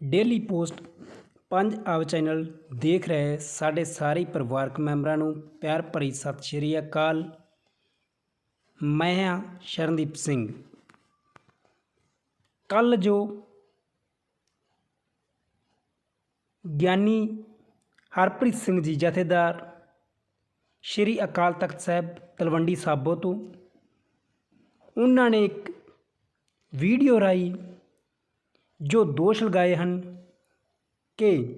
Daily post ਪੰਜ ਆਵ channel ਦੇਖ ਰਹੇ ਸਾਡੇ ਸਾਰੇ ਪਰਿਵਾਰਕ ਮੈਂਬਰਾਂ ਨੂੰ ਪਿਆਰ ਭਰੀ ਸਤਿ ਸ਼੍ਰੀ ਅਕਾਲ। ਮੈਂ ਹਾਂ ਸ਼ਰਨਦੀਪ ਸਿੰਘ। ਕੱਲ ਜੋ ਗਿਆਨੀ ਹਰਪ੍ਰੀਤ ਸਿੰਘ ਜੀ ਜਥੇਦਾਰ ਸ਼੍ਰੀ ਅਕਾਲ ਤਖਤ ਸਾਹਿਬ ਤਲਵੰਡੀ ਸਾਬੋ ਤੋਂ, ਉਹਨਾਂ ਨੇ ਇੱਕ ਵੀਡੀਓ ਰਾਈ ਜੋ ਦੋਸ਼ ਲਗਾਏ ਹਨ ਕਿ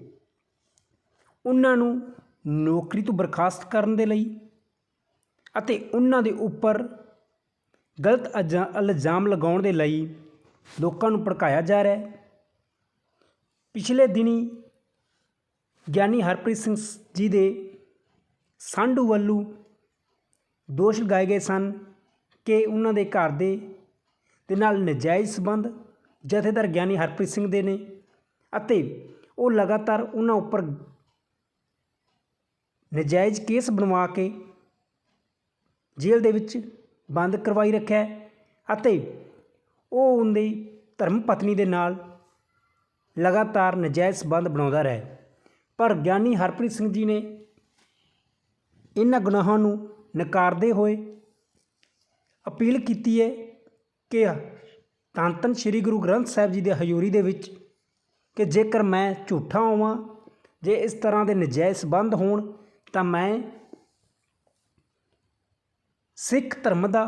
ਉਹਨਾਂ ਨੂੰ ਨੌਕਰੀ ਤੋਂ ਬਰਖਾਸਤ ਕਰਨ ਦੇ ਲਈ ਅਤੇ ਉਹਨਾਂ ਦੇ ਉੱਪਰ ਗਲਤ ਅਜਾ- ਇਲਜ਼ਾਮ ਲਗਾਉਣ ਦੇ ਲਈ ਲੋਕਾਂ ਨੂੰ ਭੜਕਾਇਆ ਜਾ ਰਿਹਾ ਹੈ। ਪਿਛਲੇ ਦਿਨੀ ਗਿਆਨੀ ਹਰਪ੍ਰੀਤ ਸਿੰਘ ਜੀ ਦੇ ਸਾਂਢੂ ਵੱਲੋਂ ਦੋਸ਼ ਲਗਾਏ ਗਏ ਸਨ ਕਿ ਉਹਨਾਂ ਦੇ ਘਰ ਦੇ ਦੇ ਨਾਲ ਨਜਾਇਜ਼ ਸੰਬੰਧ ਜਥੇਦਾਰ ਗਿਆਨੀ ਹਰਪ੍ਰੀਤ ਸਿੰਘ ਦੇ ਨੇ ਅਤੇ ਉਹ ਲਗਾਤਾਰ ਉਹਨਾਂ ਉੱਪਰ ਨਜਾਇਜ਼ ਕੇਸ ਬਣਵਾ ਕੇ ਜੇਲ੍ਹ ਦੇ ਵਿੱਚ ਬੰਦ ਕਰਵਾਈ ਰੱਖਿਆ ਅਤੇ ਉਹ ਉਹਦੀ ਧਰਮ ਪਤਨੀ ਦੇ ਨਾਲ ਲਗਾਤਾਰ ਨਜਾਇਜ਼ ਸੰਬੰਧ ਬਣਾਉਂਦਾ ਰਿਹਾ ਪਰ ਗਿਆਨੀ ਹਰਪ੍ਰੀਤ ਸਿੰਘ ਜੀ ਨੇ ਇਹਨਾਂ ਗੁਨਾਹਾਂ ਨੂੰ ਨਕਾਰਦੇ ਹੋਏ ਅਪੀਲ ਕੀਤੀ ਹੈ ਕਿ ਧੰਨ ਸ੍ਰੀ ਗੁਰੂ ਗ੍ਰੰਥ ਸਾਹਿਬ ਜੀ ਦੇ ਹਜ਼ੂਰੀ ਦੇ ਵਿੱਚ ਕਿ ਜੇਕਰ ਮੈਂ ਝੂਠਾ ਹੋਵਾਂ, ਜੇ ਇਸ ਤਰ੍ਹਾਂ ਦੇ ਨਜਾਇਜ਼ ਸੰਬੰਧ ਹੋਣ, ਤਾਂ ਮੈਂ ਸਿੱਖ ਧਰਮ ਦਾ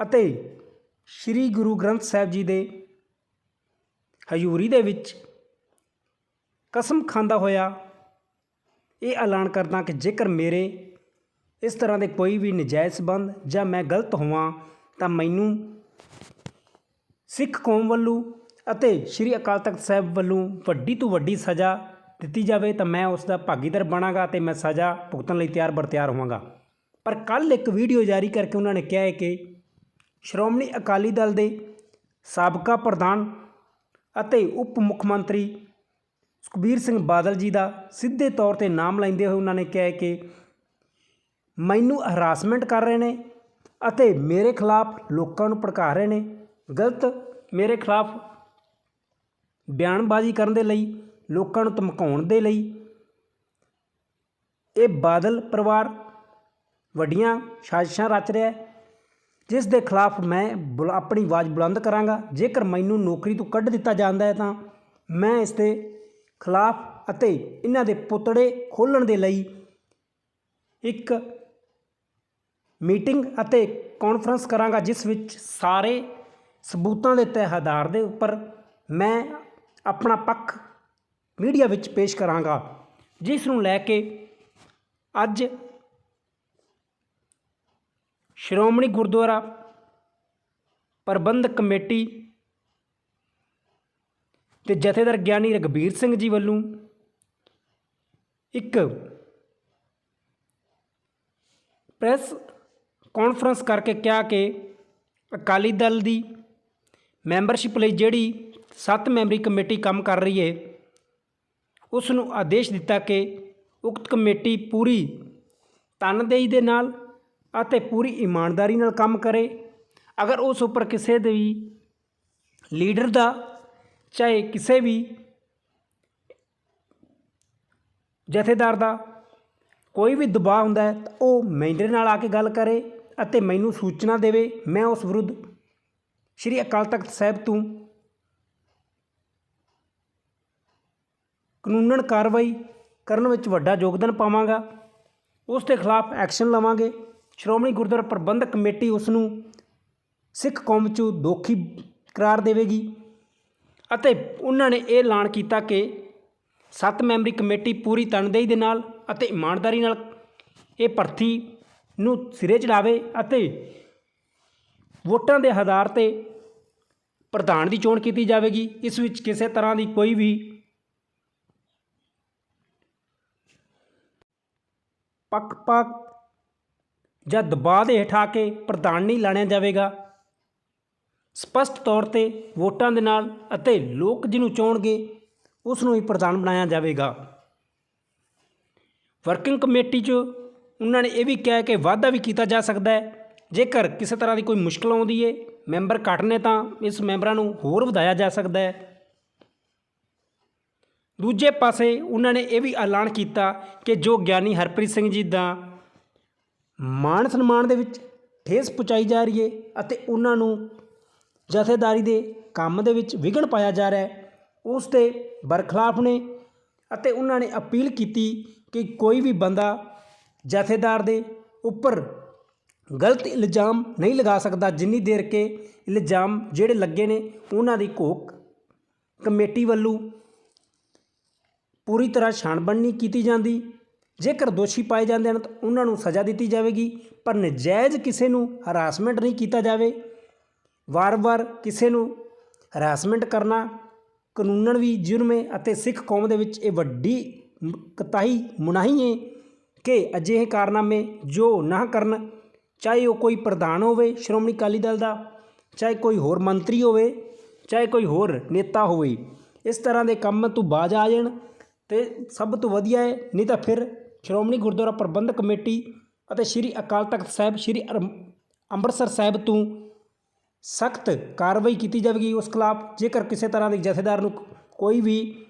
ਅਤੇ ਸ੍ਰੀ ਗੁਰੂ ਗ੍ਰੰਥ ਸਾਹਿਬ ਜੀ ਦੇ ਹਜ਼ੂਰੀ ਦੇ ਵਿੱਚ ਕਸਮ ਖਾਂਦਾ ਹੋਇਆ ਇਹ ਐਲਾਨ ਕਰਦਾ ਕਿ ਜੇਕਰ ਮੇਰੇ ਇਸ ਤਰ੍ਹਾਂ ਦੇ ਕੋਈ ਵੀ ਨਜਾਇਜ਼ ਸੰਬੰਧ ਜਾਂ ਮੈਂ ਗਲਤ ਹੋਵਾਂ, ਤਾਂ ਮੈਨੂੰ ਸਿੱਖ ਕੌਮ ਵੱਲੋਂ ਅਤੇ ਸ੍ਰੀ ਅਕਾਲ ਤਖਤ ਸਾਹਿਬ ਵੱਲੋਂ ਵੱਡੀ ਤੋਂ ਵੱਡੀ ਸਜ਼ਾ ਦਿੱਤੀ ਜਾਵੇ ਤਾਂ ਮੈਂ ਉਸ ਦਾ ਭਾਗੀਦਾਰ ਬਣਾਂਗਾ ਤੇ ਮੈਂ ਸਜ਼ਾ ਭੁਗਤਣ ਲਈ ਤਿਆਰ ਬਰ ਤਿਆਰ ਹੋਵਾਂਗਾ। ਪਰ ਕੱਲ ਇੱਕ ਵੀਡੀਓ ਜਾਰੀ ਕਰਕੇ ਉਹਨਾਂ ਨੇ ਕਿਹਾ ਹੈ ਕਿ ਸ਼੍ਰੋਮਣੀ ਅਕਾਲੀ ਦਲ ਦੇ ਸਾਬਕਾ ਪ੍ਰਧਾਨ ਅਤੇ ਉਪ ਮੁੱਖ ਮੰਤਰੀ ਸੁਖਬੀਰ ਸਿੰਘ ਬਾਦਲ ਜੀ ਦਾ ਸਿੱਧੇ ਤੌਰ ਤੇ ਨਾਮ ਲੈਂਦੇ ਹੋਏ ਉਹਨਾਂ ਨੇ ਕਿਹਾ ਹੈ ਕਿ ਮੈਨੂੰ ਹਰਾਸਮੈਂਟ ਕਰ ਰਹੇ ਨੇ ਅਤੇ ਮੇਰੇ ਖਿਲਾਫ ਲੋਕਾਂ ਨੂੰ ਭੜਕਾ ਰਹੇ ਨੇ। ਗਲਤ ਮੇਰੇ ਖਿਲਾਫ ਬਿਆਨਬਾਜ਼ੀ ਕਰਨ ਦੇ ਲਈ, ਲੋਕਾਂ ਨੂੰ ਧਮਕਾਉਣ ਦੇ ਲਈ। ਇਹ ਬਾਦਲ ਪਰਿਵਾਰ ਵੱਡੀਆਂ ਸਾਜ਼ਿਸ਼ਾਂ ਰਚ ਰਿਹਾ ਹੈ, ਜਿਸ ਦੇ ਖਿਲਾਫ ਮੈਂ ਬੁਲ- ਆਪਣੀ ਆਵਾਜ਼ ਬੁਲੰਦ ਕਰਾਂਗਾ। ਜੇਕਰ ਮੈਨੂੰ ਨੌਕਰੀ ਤੋਂ ਕੱਢ ਦਿੱਤਾ ਜਾਂਦਾ ਹੈ ਤਾਂ ਮੈਂ ਇਸ ਦੇ ਖਿਲਾਫ ਅਤੇ ਇਹਨਾਂ ਦੇ ਪੁਤੜੇ ਖੋਲਣ ਦੇ ਲਈ ਇੱਕ ਮੀਟਿੰਗ ਅਤੇ ਕਾਨਫਰੰਸ ਕਰਾਂਗਾ, ਜਿਸ ਵਿੱਚ ਸਾਰੇ ਸਬੂਤਾਂ ਦੇ ਤਹਿ ਆਧਾਰ ਦੇ ਉੱਪਰ ਮੈਂ ਆਪਣਾ ਪੱਖ ਮੀਡੀਆ ਵਿੱਚ ਪੇਸ਼ ਕਰਾਂਗਾ, ਜਿਸ ਨੂੰ ਲੈ ਕੇ ਅੱਜ ਸ਼੍ਰੋਮਣੀ ਗੁਰਦੁਆਰਾ ਪ੍ਰਬੰਧਕ ਕਮੇਟੀ ਤੇ ਜਥੇਦਾਰ ਗਿਆਨੀ ਰਗਬੀਰ ਸਿੰਘ ਜੀ ਵੱਲੋਂ ਇੱਕ ਪ੍ਰੈਸ ਕਾਨਫਰੰਸ ਕਰਕੇ ਕਿਹਾ ਕਿ ਅਕਾਲੀ ਦਲ ਦੀ ਮੈਂਬਰਸ਼ਿਪ ਲਈ ਜਿਹੜੀ ਸੱਤ ਮੈਂਬਰੀ ਕਮੇਟੀ ਕੰਮ ਕਰ ਰਹੀ ਹੈ ਉਸ ਨੂੰ ਆਦੇਸ਼ ਦਿੱਤਾ ਕਿ ਉਕਤ ਕਮੇਟੀ ਪੂਰੀ ਤਨਦੇਹੀ ਦੇ ਨਾਲ ਅਤੇ ਪੂਰੀ ਇਮਾਨਦਾਰੀ ਨਾਲ ਕੰਮ ਕਰੇ। ਅਗਰ ਉਸ ਉੱਪਰ ਕਿਸੇ ਦੇ ਵੀ ਲੀਡਰ ਦਾ ਚਾਹੇ ਕਿਸੇ ਵੀ ਜਥੇਦਾਰ ਦਾ ਕੋਈ ਵੀ ਦਬਾਅ ਹੁੰਦਾ ਹੈ ਤਾਂ ਉਹ ਮੇਰੇ ਨਾਲ ਆ ਕੇ ਗੱਲ ਕਰੇ ਅਤੇ ਮੈਨੂੰ ਸੂਚਨਾ ਦੇਵੇ, ਮੈਂ ਉਸ ਵਿਰੁੱਧ ਸ਼੍ਰੀ ਅਕਾਲ ਤਖਤ ਸਾਹਿਬ ਤੋਂ ਕਾਨੂੰਨਨ ਕਾਰਵਾਈ ਕਰਨ ਵਿੱਚ ਵੱਡਾ ਯੋਗਦਾਨ ਪਾਵਾਂਗਾ। ਉਸ ਦੇ ਖਿਲਾਫ ਐਕਸ਼ਨ ਲਵਾਂਗੇ। ਸ਼੍ਰੋਮਣੀ ਗੁਰਦੁਆਰਾ ਪ੍ਰਬੰਧਕ ਕਮੇਟੀ ਉਸ ਨੂੰ ਸਿੱਖ ਕੌਮ 'ਚੋਂ ਦੋਖੀ ਕਰਾਰ ਦੇਵੇਗੀ ਅਤੇ ਉਹਨਾਂ ਨੇ ਇਹ ਐਲਾਨ ਕੀਤਾ ਕਿ ਸੱਤ ਮੈਂਬਰੀ ਕਮੇਟੀ ਪੂਰੀ ਤਨਦੇਹੀ ਦੇ ਨਾਲ ਅਤੇ ਇਮਾਨਦਾਰੀ ਨਾਲ ਇਹ ਭਰਤੀ ਨੂੰ ਸਿਰੇ ਚੜਾਵੇ ਅਤੇ ਵੋਟਾਂ ਦੇ ਆਧਾਰ ਤੇ ਪ੍ਰਧਾਨ ਦੀ ਚੋਣ ਕੀਤੀ ਜਾਵੇਗੀ। ਇਸ ਵਿੱਚ ਕਿਸੇ ਤਰ੍ਹਾਂ ਦੀ ਕੋਈ ਵੀ ਪੱਖਪਾਤ ਜਾਂ ਦਬਾਅ ਦੇ ਹੇਠ ਆ ਕੇ ਪ੍ਰਧਾਨ ਨਹੀਂ ਲਾਣਿਆ ਜਾਵੇਗਾ। ਸਪਸ਼ਟ ਤੌਰ ਤੇ ਵੋਟਾਂ ਦੇ ਨਾਲ ਅਤੇ ਲੋਕ ਜਿਹਨੂੰ ਚੋਣਗੇ ਉਸ ਨੂੰ ਹੀ ਪ੍ਰਧਾਨ ਬਣਾਇਆ ਜਾਵੇਗਾ। ਵਰਕਿੰਗ ਕਮੇਟੀ 'ਚ ਉਹਨਾਂ ਨੇ ਇਹ ਵੀ ਕਿਹਾ ਕਿ ਵਾਅਦਾ ਵੀ ਕੀਤਾ ਜਾ ਸਕਦਾ ਹੈ ਜੇਕਰ ਕਿਸੇ ਤਰ੍ਹਾਂ ਦੀ ਕੋਈ ਮੁਸ਼ਕਲ ਆਉਂਦੀ ਹੈ ਮੈਂਬਰ ਘੱਟ ਨੇ ਤਾਂ ਇਸ ਮੈਂਬਰਾਂ ਨੂੰ ਹੋਰ ਵਧਾਇਆ ਜਾ ਸਕਦਾ ਹੈ। ਦੂਜੇ ਪਾਸੇ ਉਹਨਾਂ ਨੇ ਇਹ ਵੀ ਐਲਾਨ ਕੀਤਾ ਕਿ ਜੋ ਗਿਆਨੀ ਹਰਪ੍ਰੀਤ ਸਿੰਘ ਜੀ ਦਾ ਮਾਣ ਸਨਮਾਨ ਦੇ ਵਿੱਚ ਠੇਸ ਪਹੁੰਚਾਈ ਜਾ ਰਹੀ ਹੈ ਅਤੇ ਉਹਨਾਂ ਨੂੰ ਜਥੇਦਾਰੀ ਦੇ ਕੰਮ ਦੇ ਵਿੱਚ ਵਿਘਨ ਪਾਇਆ ਜਾ ਰਿਹਾ ਹੈ, ਉਸ 'ਤੇ ਬਰਖਲਾਫ ਨੇ ਅਤੇ ਉਹਨਾਂ ਨੇ ਅਪੀਲ ਕੀਤੀ ਕਿ ਕੋਈ ਵੀ ਬੰਦਾ ਜਥੇਦਾਰ ਦੇ ਉੱਪਰ ਗਲਤ ਇਲਜ਼ਾਮ ਨਹੀਂ ਲਗਾ ਸਕਦਾ ਜਿੰਨੀ ਦੇਰ ਕੇ ਇਲਜ਼ਾਮ ਜਿਹੜੇ ਲੱਗੇ ਨੇ ਉਹਨਾਂ ਦੀ ਘੋਖ ਕਮੇਟੀ ਵੱਲੋਂ ਪੂਰੀ ਤਰ੍ਹਾਂ ਛਾਣਬਣ ਨਹੀਂ ਕੀਤੀ ਜਾਂਦੀ। ਜੇਕਰ ਦੋਸ਼ੀ ਪਾਏ ਜਾਂਦੇ ਹਨ ਤਾਂ ਉਹਨਾਂ ਨੂੰ ਸਜ਼ਾ ਦਿੱਤੀ ਜਾਵੇਗੀ, ਪਰ ਨਜਾਇਜ਼ ਕਿਸੇ ਨੂੰ ਹਰਾਸਮੈਂਟ ਨਹੀਂ ਕੀਤਾ ਜਾਵੇ। ਵਾਰ-ਵਾਰ ਕਿਸੇ ਨੂੰ ਹਰਾਸਮੈਂਟ ਕਰਨਾ ਕਾਨੂੰਨਨ ਵੀ ਜੁਰਮ ਹੈ ਅਤੇ ਸਿੱਖ ਕੌਮ ਦੇ ਵਿੱਚ ਇਹ ਵੱਡੀ ਮ- ਕਤਾਈ ਮੁਨਾਹੀ ਹੈ ਕਿ ਅਜਿਹੇ ਕਾਰਨਾਮੇ ਜੋ ਨਾ ਕਰਨ ਚਾਹੇ ਉਹ ਕੋਈ ਪ੍ਰਧਾਨ ਹੋਵੇ ਸ਼੍ਰੋਮਣੀ ਅਕਾਲੀ ਦਲ ਦਾ, ਚਾਹੇ ਕੋਈ ਹੋਰ ਮੰਤਰੀ ਹੋਵੇ, ਚਾਹੇ ਕੋਈ ਹੋਰ ਨੇਤਾ ਹੋਵੇ, ਇਸ ਤਰ੍ਹਾਂ ਦੇ ਕੰਮ ਤੋਂ ਬਾਜ ਆ ਜਾਣ ਤੇ ਸਭ ਤੋਂ ਵਧੀਆ ਹੈ, ਨਹੀਂ ਤਾਂ ਫਿਰ ਸ਼੍ਰੋਮਣੀ ਗੁਰਦੁਆਰਾ ਪ੍ਰਬੰਧਕ ਕਮੇਟੀ ਅਤੇ ਸ੍ਰੀ ਅਕਾਲ ਤਖਤ ਸਾਹਿਬ, ਸ੍ਰੀ ਅਰ- ਅੰਮ੍ਰਿਤਸਰ ਸਾਹਿਬ ਤੋਂ ਸਖਤ ਕਾਰਵਾਈ ਕੀਤੀ ਜਾਵੇਗੀ ਉਸ ਖਿਲਾਫ, ਜੇਕਰ ਕਿਸੇ ਤਰ੍ਹਾਂ ਦੇ ਜਥੇਦਾਰ ਨੂੰ ਕੋਈ ਵੀ